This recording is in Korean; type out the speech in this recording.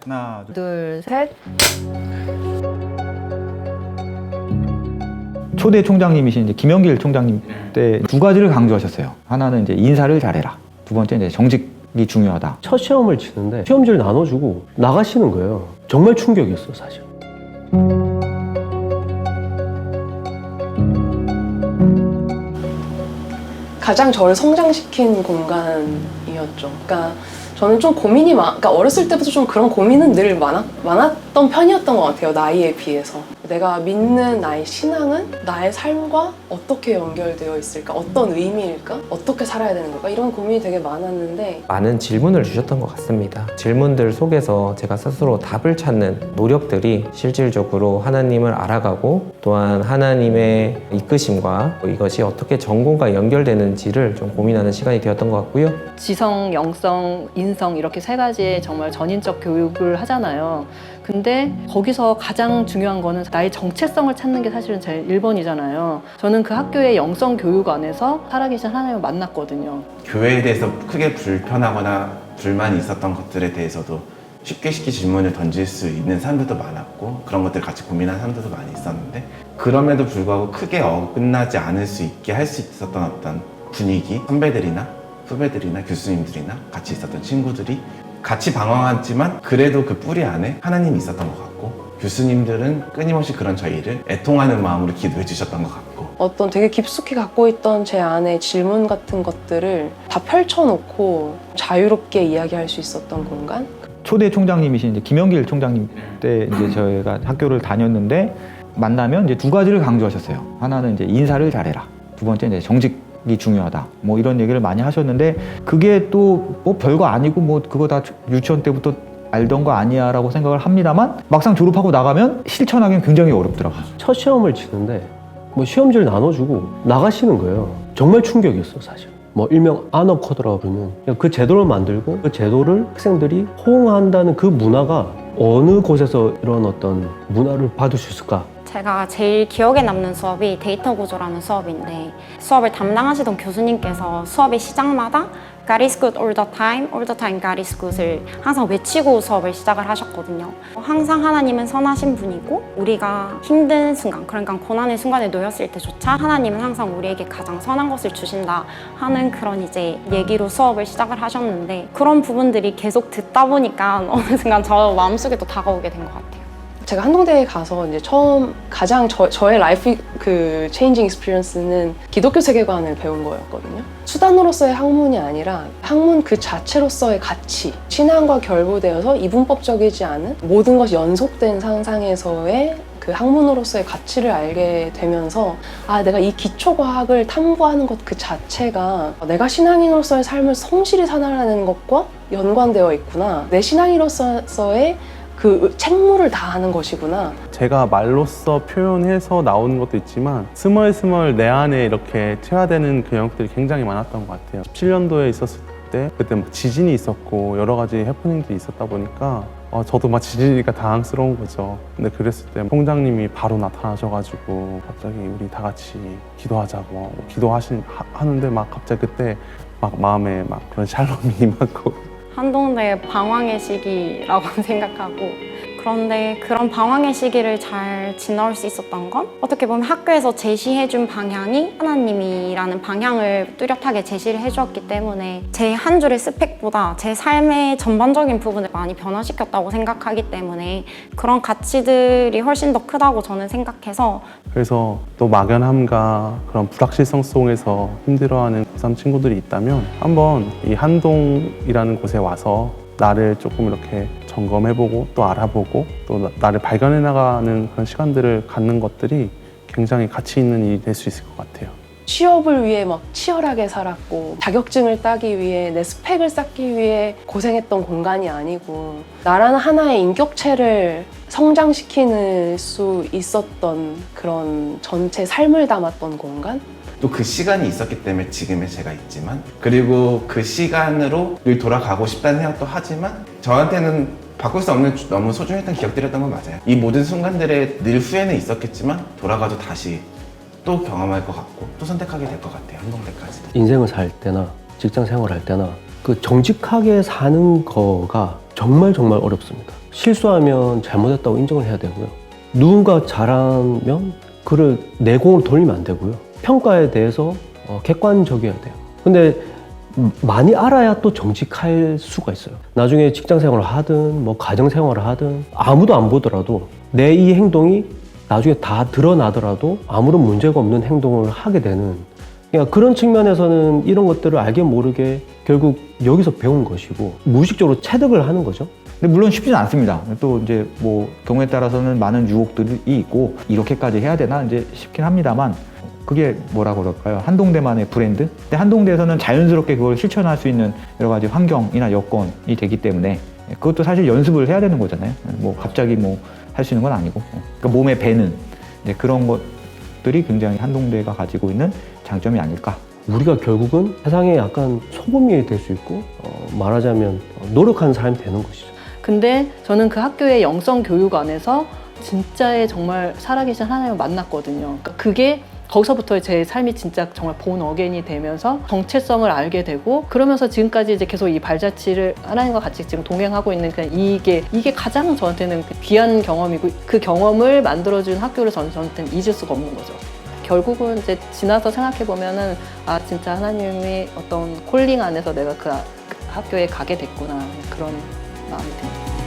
하나, 둘. 둘, 셋. 초대 총장님이신 이제 김영길 총장님 때 두 가지를 강조하셨어요. 하나는 이제 인사를 잘해라. 두 번째 이제 정직이 중요하다. 첫 시험을 치는데 시험지를 나눠주고 나가시는 거예요. 정말 충격이었어요, 사실. 가장 저를 성장시킨 공간이었죠. 그러니까 저는 좀 고민이 많, 그러니까 어렸을 때부터 좀 그런 고민은 늘 많았, 많았던 편이었던 것 같아요. 나이에 비해서. 내가 믿는 나의 신앙은 나의 삶과 어떻게 연결되어 있을까? 어떤 의미일까? 어떻게 살아야 되는 걸까? 이런 고민이 되게 많았는데 많은 질문을 주셨던 것 같습니다. 질문들 속에서 제가 스스로 답을 찾는 노력들이 실질적으로 하나님을 알아가고 또한 하나님의 이끄심과 이것이 어떻게 전공과 연결되는지를 좀 고민하는 시간이 되었던 것 같고요. 지성, 영성, 인성 이렇게 세 가지의 정말 전인적 교육을 하잖아요. 근데 거기서 가장 중요한 거는 나의 정체성을 찾는 게 사실은 제일 1번이잖아요. 저는 그 학교의 영성 교육 안에서 살아계신 하나님을 만났거든요. 교회에 대해서 크게 불편하거나 불만이 있었던 것들에 대해서도 쉽게 쉽게 질문을 던질 수 있는 사람들도 많았고 그런 것들 같이 고민하는 사람들도 많이 있었는데 그럼에도 불구하고 크게 어긋나지 않을 수 있게 할 수 있었던 어떤 분위기 선배들이나 후배들이나 교수님들이나 같이 있었던 친구들이 같이 방황하지만 그래도 그 뿌리 안에 하나님이 있었던 것 같고 교수님들은 끊임없이 그런 저희를 애통하는 마음으로 기도해 주셨던 것 같고 어떤 되게 깊숙이 갖고 있던 제 안에 질문 같은 것들을 다 펼쳐놓고 자유롭게 이야기할 수 있었던 공간? 초대 총장님이신 이제 김영길 총장님 때 이제 저희가 학교를 다녔는데 만나면 이제 두 가지를 강조하셨어요. 하나는 이제 인사를 잘해라. 두 번째 이제 정직 이 중요하다. 뭐 이런 얘기를 많이 하셨는데 그게 또 뭐 별거 아니고 뭐 그거 다 유치원 때부터 알던 거 아니야라고 생각을 합니다만 막상 졸업하고 나가면 실천하기는 굉장히 어렵더라고요. 첫 시험을 치는데 뭐 시험지를 나눠주고 나가시는 거예요. 정말 충격이었어요, 사실. 뭐 일명 안업 코드라고 부르는 그 제도를 만들고 그 제도를 학생들이 호응한다는 그 문화가 어느 곳에서 이런 어떤 문화를 받을 수 있을까? 제가 제일 기억에 남는 수업이 데이터 구조라는 수업인데 수업을 담당하시던 교수님께서 수업의 시작마다 God is good all the time, all the time God is good을 항상 외치고 수업을 시작을 하셨거든요. 항상 하나님은 선하신 분이고 우리가 힘든 순간, 그러니까 고난의 순간에 놓였을 때조차 하나님은 항상 우리에게 가장 선한 것을 주신다 하는 그런 이제 얘기로 수업을 시작을 하셨는데 그런 부분들이 계속 듣다 보니까 어느 순간 저 마음속에 또 다가오게 된 것 같아요. 제가 한동대에 가서 이제 처음 가장 저, 저의 라이프 그 체인징 익스피리언스는 기독교 세계관을 배운 거였거든요. 수단으로서의 학문이 아니라 학문 그 자체로서의 가치, 신앙과 결부되어서 이분법적이지 않은 모든 것이 연속된 상상에서의 그 학문으로서의 가치를 알게 되면서 아 내가 이 기초과학을 탐구하는 것 그 자체가 내가 신앙인으로서의 삶을 성실히 살아가는 것과 연관되어 있구나 내 신앙인으로서의 그 책무를 다 하는 것이구나 제가 말로써 표현해서 나오는 것도 있지만 스멀스멀 내 안에 이렇게 체화되는 그 영역들이 굉장히 많았던 것 같아요. 17년도에 있었을 때 그때 막 지진이 있었고 여러 가지 해프닝들이 있었다 보니까 어, 저도 막 지진이니까 당황스러운 거죠. 근데 그랬을 때 총장님이 바로 나타나셔가지고 갑자기 우리 다 같이 기도하자고 하는데 막 갑자기 그때 막 마음에 막 그런 샬롬이 임하고 한동대 방황의 시기라고 생각하고 그런데 그런 방황의 시기를 잘 지나올 수 있었던 건 어떻게 보면 학교에서 제시해준 방향이 하나님이라는 방향을 뚜렷하게 제시를 해주었기 때문에 제 한 줄의 스펙보다 제 삶의 전반적인 부분을 많이 변화시켰다고 생각하기 때문에 그런 가치들이 훨씬 더 크다고 저는 생각해서 그래서 또 막연함과 그런 불확실성 속에서 힘들어하는 고3 친구들이 있다면 한번 이 한동이라는 곳에 와서 나를 조금 이렇게 점검해보고 또 알아보고 또 나- 나를 발견해 나가는 그런 시간들을 갖는 것들이 굉장히 가치 있는 일이 될 수 있을 것 같아요. 취업을 위해 막 치열하게 살았고 자격증을 따기 위해 내 스펙을 쌓기 위해 고생했던 공간이 아니고 나라는 하나의 인격체를 성장시키는 수 있었던 그런 전체 삶을 담았던 공간? 또 그 시간이 있었기 때문에 지금의 제가 있지만 그리고 그 시간으로 늘 돌아가고 싶다는 생각도 하지만 저한테는 바꿀 수 없는 너무 소중했던 기억들이었던 건 맞아요. 이 모든 순간들에 늘 후회는 있었겠지만 돌아가도 다시 또 경험할 것 같고 또 선택하게 될 것 같아요. 한동대까지. 인생을 살 때나 직장 생활할 때나 그 정직하게 사는 거가 정말 정말 어렵습니다. 실수하면 잘못했다고 인정을 해야 되고요. 누군가 잘하면 그를 내공으로 돌리면 안 되고요. 평가에 대해서 어, 객관적이어야 돼요. 근데 음, 많이 알아야 또 정직할 수가 있어요. 나중에 직장 생활을 하든 뭐 가정 생활을 하든 아무도 안 보더라도 내 이 행동이 나중에 다 드러나더라도 아무런 문제가 없는 행동을 하게 되는 그러니까 그런 측면에서는 이런 것들을 알게 모르게 결국 여기서 배운 것이고 무의식적으로 체득을 하는 거죠. 근데 물론 쉽지는 않습니다. 또 이제 뭐 경우에 따라서는 많은 유혹들이 있고 이렇게까지 해야 되나 이제 싶긴 합니다만 그게 뭐라 그럴까요? 한동대만의 브랜드? 근데 한동대에서는 자연스럽게 그걸 실천할 수 있는 여러 가지 환경이나 여건이 되기 때문에 그것도 사실 연습을 해야 되는 거잖아요. 뭐 갑자기 뭐 할 수 있는 건 아니고 그러니까 몸에 배는 그런 것들이 굉장히 한동대가 가지고 있는 장점이 아닐까 우리가 결국은 세상에 약간 소금이 될 수 있고 어, 말하자면 노력하는 사람이 되는 것이죠. 근데 저는 그 학교의 영성 교육 안에서 진짜의 정말 살아계신 하나님을 만났거든요. 그러니까 그게 거기서부터 제 삶이 진짜 정말 본 어겐이 되면서 정체성을 알게 되고 그러면서 지금까지 이제 계속 이 발자취를 하나님과 같이 지금 동행하고 있는 그냥 이게 이게 가장 저한테는 그 귀한 경험이고 그 경험을 만들어준 학교를 저는 저한테는 잊을 수가 없는 거죠. 결국은 이제 지나서 생각해 보면은 아 진짜 하나님이 어떤 콜링 안에서 내가 그 아- 그 학교에 가게 됐구나 그런 마음이 듭니다.